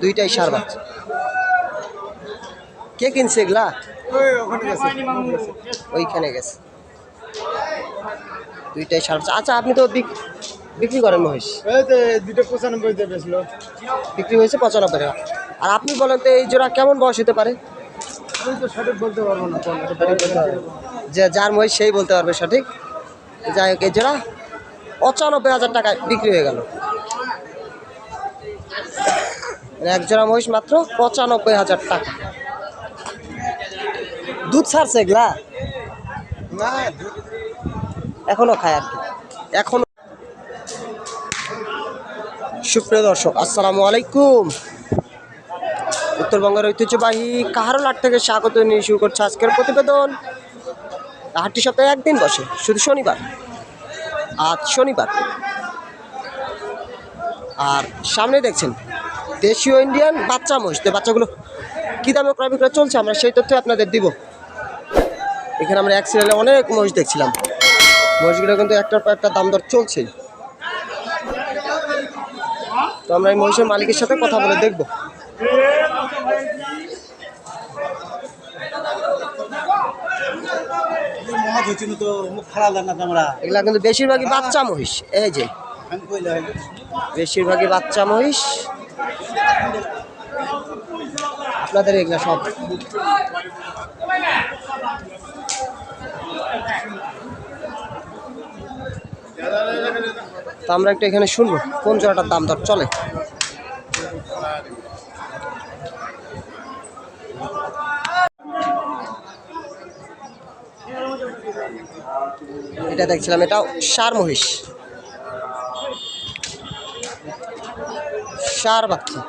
দুইটাই সার বাচ্চা। কে কিনছে এগুলা? ওইখানে গেছে। দুইটাই সার বাচ্চা। আচ্ছা আপনি তো বিক- বিক্রি করেন মহিষ। দুটো পঁচানব্বই দিয়ে বিক্রি হয়েছে পঁচানব্বই টাকা। আর আপনি বলেন তো এই জোড়া কেমন বয়স হতে পারে? আমি তো সঠিক বলতে পারব না। যে যার মহিষ সেই বলতে পারবে সঠিক। যাই হোক, এই পঁচানব্বই হাজার টাকায় বিক্রি হয়ে গেল। মানে এক জোড়া মহিষ মাত্র পঁচানব্বই হাজার টাকা। দুধ ছাড়ছে এগুলা? এখনও খায় আর কি। এখনও সুপ্রিয় দর্শক, আসসালামু আলাইকুম। উত্তরবঙ্গের ঐতিহ্যবাহী কাহারোল হাট থেকে স্বাগত নিয়ে শুরু করছে আজকের প্রতিবেদন। হাটটি সপ্তাহে একদিন বসে, শুধু শনিবার। আজ শনিবার। আর সামনে দেখছেন, দেশীয় ইন্ডিয়ান বাচ্চা মহিষ। তো বাচ্চাগুলো কী দামে ক্রয় বিক্রয় চলছে, আমরা সেই তথ্য আপনাদের দিব। এখানে আমরা এক সিরিয়ালে অনেক মহিষ দেখছিলাম। মহিষগুলো কিন্তু একটার পর একটা দাম দর চলছে তো আমরা এই মহিষের মালিকের সাথে কথা বলে দেখব। তো মুখ খারাপ না আমরা? এগুলা কিন্তু বেশিরভাগই বাচ্চা মহিষ। এই যে বেশিরভাগই বাচ্চা মহিষ। আপনাদের এগুলা সব। তো আমরা একটু এখানে শুনব কোন জোড়াটার দাম দর? চলে। এটা দেখছিলাম এটাও সার মহিষ সার বাচ্চা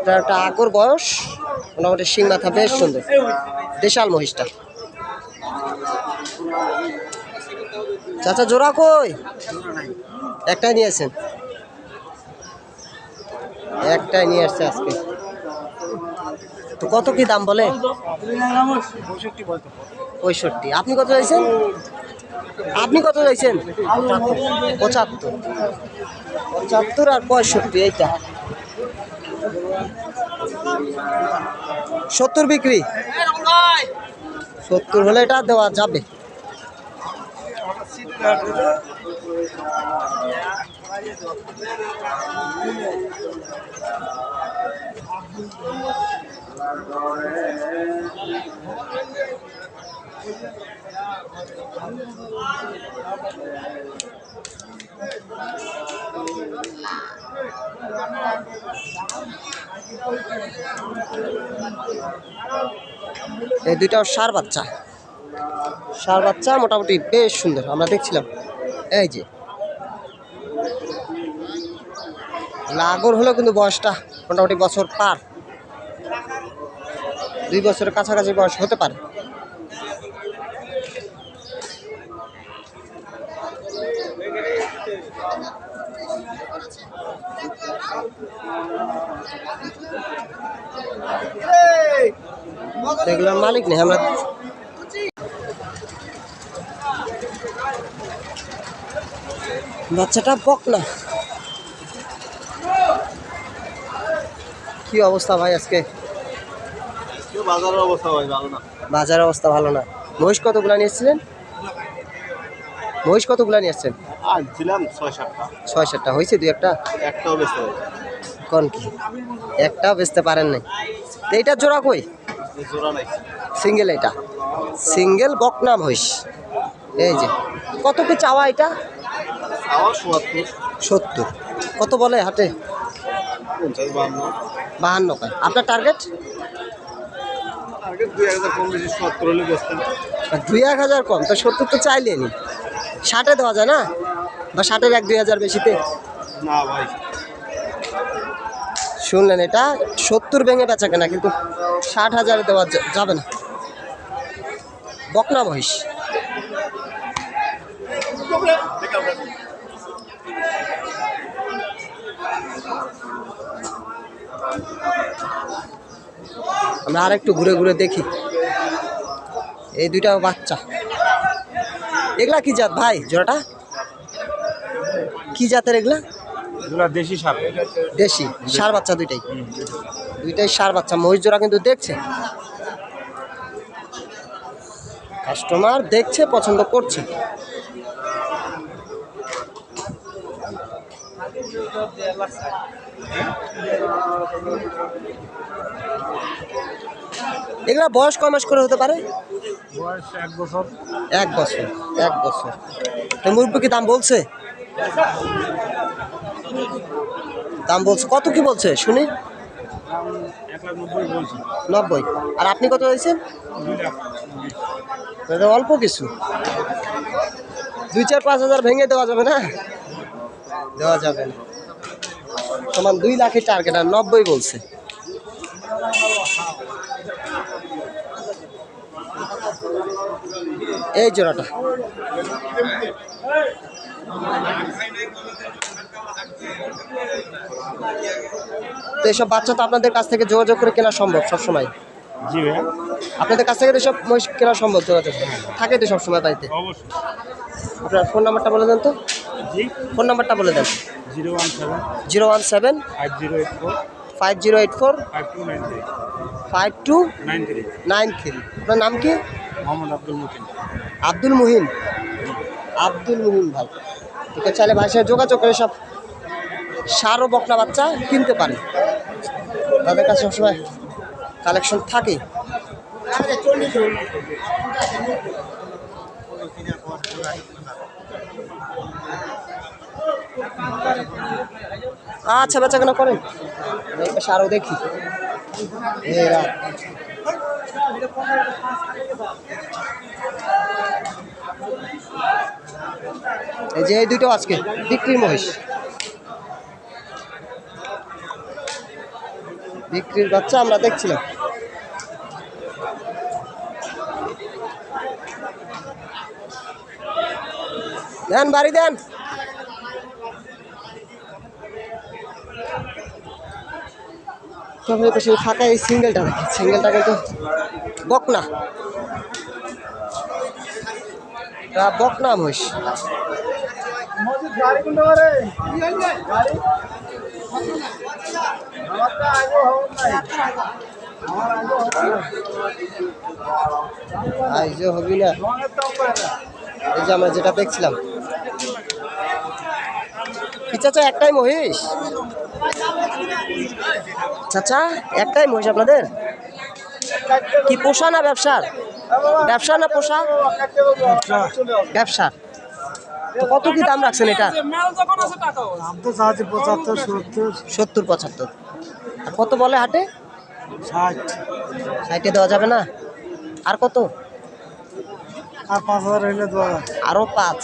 এটা একটা আগর বয়স, মোটামুটি শিং মাথা বেশ সুন্দর। দেশাল মহিষটা। চাচা, জোড়া কই? একটাই নিয়েছেন। একটাই নিয়ে আসছে আজকে। তো কত কি দাম বলে? পঁয়ষট্টি। আপনি কত চাইছেন? আপনি কত চাইছেন? পঁচাত্তর। পঁচাত্তর আর পঁয়ষট্টি, এইটা। সত্তর বিক্রি? সত্তর হলে এটা দেওয়া যাবে। এই দুইটাও সার বাচ্চা। সার বাচ্চা মোটামুটি বেশ সুন্দর, আমরা দেখছিলাম। এই যে। লাগর হলেও কিন্তু বয়সটা মোটামুটি বছর পার। দুই বছরের কাছাকাছি বয়স হতে পারে। এগুলোর মালিক নেই, আমরা বাচ্চাটা বক না। কি অবস্থা ভাই আজকে? বাজারের অবস্থা ভাই ভালো না। বাজার অবস্থা ভালো না। মহিষ কতগুলো নিয়ে এসেছিলেন? মহিষ কতগুলো নিয়ে এসছেন? আজ ছয় সাতটা। ছয় সাতটা। হয়েছে দুই একটা? একটাও বেশি কোন কি? একটাও বেচতে পারেন নাই। তো এইটা জোড়া কই? জোড়া নাই। সিঙ্গেল এটা। সিঙ্গেল বকনা মহিষ? এই যে কত কি চাওয়া এটা? চুয়াত্তর সত্তর। কত বলে হাটে? বাহান্ন। কয়। আপনার টার্গেট দুই এক হাজার কম বেশি সত্তর হলে বেচতাম। দুই এক হাজার কম? তো সত্তর তো চাইলে নি। ষাটে দেওয়া যায় না? বা ষাটের এক দুই হাজার বেশিতে? না ভাই। শুনলেন এটা? সত্তর ভেঙে বেচা কেনা কিন্তু ষাট হাজারে দেওয়া যাবে না। বকনা মহিষ। আমরা আর একটু ঘুরে ঘুরে দেখি। এই দুইটা বাচ্চা। এগুলা কি জাত ভাই জোড়াটা? কি জাতের এগুলা? দেশি সাপ দেশি সার বাচ্চা দুইটাই। দুইটাই সার বাচ্চা মহিষ জোড়া কিন্তু দেখছে। কাস্টমার দেখছে পছন্দ করছে। এগুলা বয়স কয় মাস করে হতে পারে? বয়স এক বছর। এক বছর এক বছর। তো মুরব্বী কি দাম বলছে? দাম বলছে। কত কি বলছে? শুনি। নব্বই। আর আপনি কত হয়েছেন? অল্প কিছু। দুই চার পাঁচ হাজার ভেঙে দেওয়া যাবে না? দেওয়া যাবে না। সমান দুই লাখের টার্গেট আর নব্বই বলছে। এই জোড়াটা। তো এইসব বাচ্চা তো আপনাদের কাছ থেকে যোগাযোগ করে কেনা সম্ভব সবসময়? জি ভাইয়া। আপনাদের কাছ থেকে তো সব মহিষ কেনা সম্ভব যোগাযোগ। থাকে তো সবসময় অবশ্যই। আপনার ফোন নাম্বারটা বলে দেন তো। জি। ফোন নাম্বারটা বলে দেন। Zero one seven zero one seven five zero eight four five zero eight four five two nine three five two nine three nine three আপনার নাম কি? মোহাম্মদ আব্দুল মতিন আব্দুল মুহিম আব্দুল মুহিম ভাই। ঠিক আছে চাইলে ভাইয়ের সাথে যোগাযোগ করে সব সার ও বকনা বাচ্চা কিনতে পারে। তাদের কাছে সবসময় কালেকশন থাকে। আচ্ছা বেচা কেন করেন আরও দেখি। এই যে এই দুটো আজকে বিক্রির মহিষ। বিক্রির বাচ্চা আমরা দেখছিলাম। দেন, বাড়ি দেন। তো সেই ফাঁকা এই সিঙ্গেলটা দেখি সিঙ্গেলটা কিন্তু বক না বক বকনা মহিষ। আইজো হবি না। এই যে আমরা যেটা দেখছিলাম। কি চাচা, একটাই মহিষ? চাচা একটাই মহিষ আপনাদের? কি পোষা না ব্যবসার ব্যবসা না পোষা? ব্যবসা। কত কি দাম রাখছেন এটা? সত্তর পঁচাত্তর। আর কত বলে হাটে? ষাট। সাইটে দেওয়া যাবে না? আর কত? আর পাঁচ হাজার হইলে দেওয়া আরও পাঁচ।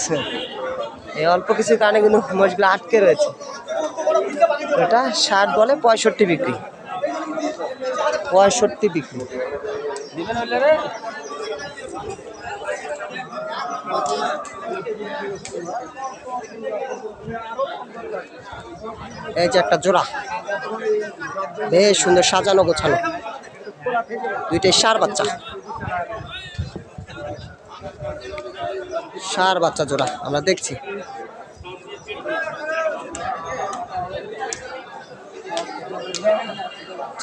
এই অল্প কিছুর কারণে কিন্তু মহিষগুলো আটকে রয়েছে। এটা ষাট বলে পঁয়ষট্টি বিক্রি। পঁয়ষট্টি বিক্রি। এই যে একটা জোড়া। বেশ সুন্দর সাজানো গোছানো। দুইটাই সার বাচ্চা। সার বাচ্চা জোড়া, আমরা দেখছি।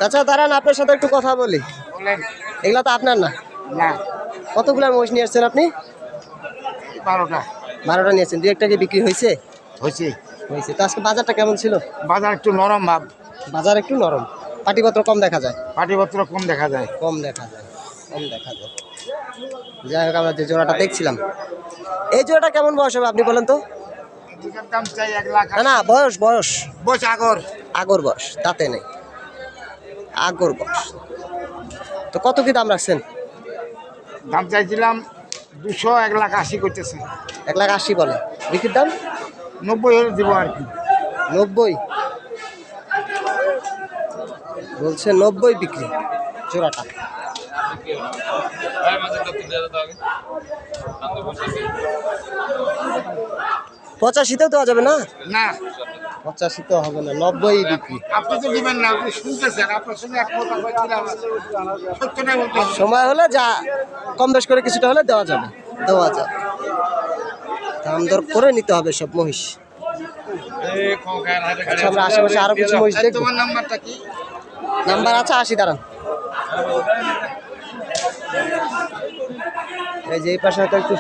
চাচা দাঁড়ান আপনার সাথে একটু কথা বলি। এগুলা তো আপনার না? না। কতগুলো মহিষ নিয়ে আসছেন আপনি? বারোটা। বারোটা নিয়েছেন দু একটা কি বিক্রি হয়েছে? হয়েছে। হয়েছে। তো আজকে বাজারটা কেমন ছিল? বাজার একটু নরম ভাব। বাজার একটু নরম। পাটিপত্র কম দেখা যায়? পাটিপত্র কম দেখা যায়। কম দেখা যায়। কম দেখা যায়। যাই হোক আমরা যে জোড়াটা দেখছিলাম। এই জোড়াটা কেমন বয়স হবে আপনি বলেন তো? না না বয়স বয়স। বস আগর। আগর বয়স তাতে নেই। আগর বয়স তো কত কি দাম রাখছেন? দাম চাইছিলাম দুশো এক লাখ আশি করতেছে। এক লাখ আশি বলে। বিক্রির দাম? নব্বই হলে দিব আর কি। নব্বই? বলছে নব্বই বিক্রি জোড়াটা। পঁচাশিতেও দেওয়া যাবে না? না। পঁচাশিতেও হবে না নব্বই বিক্রি। আপনি তো দিবেন না আপনি শুনতেছেন আপনার সঙ্গে একমত হয়েছিলাম সত্যটাই বলতে হবে। সময় হলে যা কম বেশ করে কিছুটা হলে দেওয়া যাবে। দেওয়া যাবে। দাম দর করে নিতে হবে সব মহিষ। আচ্ছা আমরা আশেপাশে আরও কিছু মহিষ দেখব। তোমার নাম্বারটা কি? নাম্বার আছে আশি দাঁড়ান। এই যে এই পাশে হয়তো একটু